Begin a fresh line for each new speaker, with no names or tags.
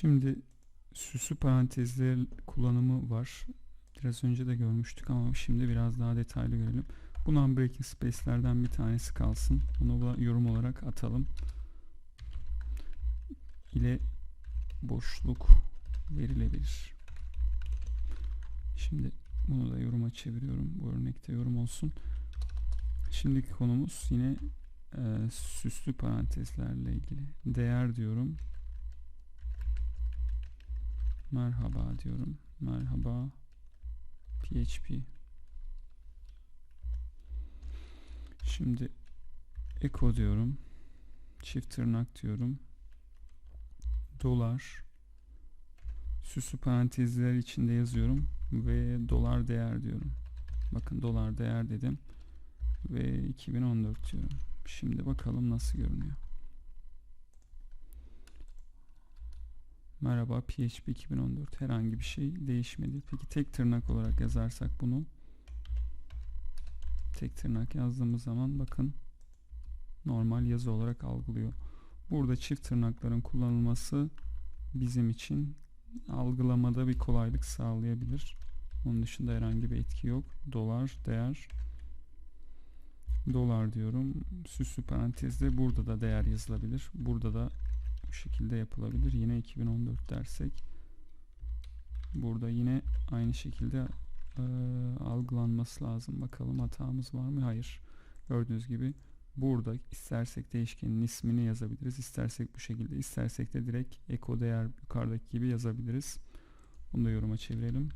Şimdi süslü parantezler kullanımı var. Biraz önce de görmüştük ama şimdi biraz daha detaylı görelim. Bu non-breaking space'lerden bir tanesi kalsın. Bunu da yorum olarak atalım. ile boşluk verilebilir. Şimdi bunu da yoruma çeviriyorum. Bu örnekte yorum olsun. Şimdiki konumuz yine e, süslü parantezlerle ilgili. Değer diyorum. Merhaba diyorum. Merhaba PHP. Şimdi echo diyorum. Çift tırnak diyorum. Dolar. Süslü parantezler içinde yazıyorum ve dolar değer diyorum. Bakın dolar değer dedim ve 2014 diyorum. Şimdi bakalım nasıl görünüyor. Merhaba PHP 2014 herhangi bir şey değişmedi. Peki tek tırnak olarak yazarsak bunu tek tırnak yazdığımız zaman bakın normal yazı olarak algılıyor. Burada çift tırnakların kullanılması bizim için algılamada bir kolaylık sağlayabilir. Onun dışında herhangi bir etki yok. Dolar değer dolar diyorum. Süslü parantezde burada da değer yazılabilir. Burada da bu şekilde yapılabilir. Yine 2014 dersek burada yine aynı şekilde e, algılanması lazım. Bakalım hatamız var mı? Hayır. Gördüğünüz gibi burada istersek değişkenin ismini yazabiliriz. İstersek bu şekilde, istersek de direkt eko değer yukarıdaki gibi yazabiliriz. Bunu da yoruma çevirelim.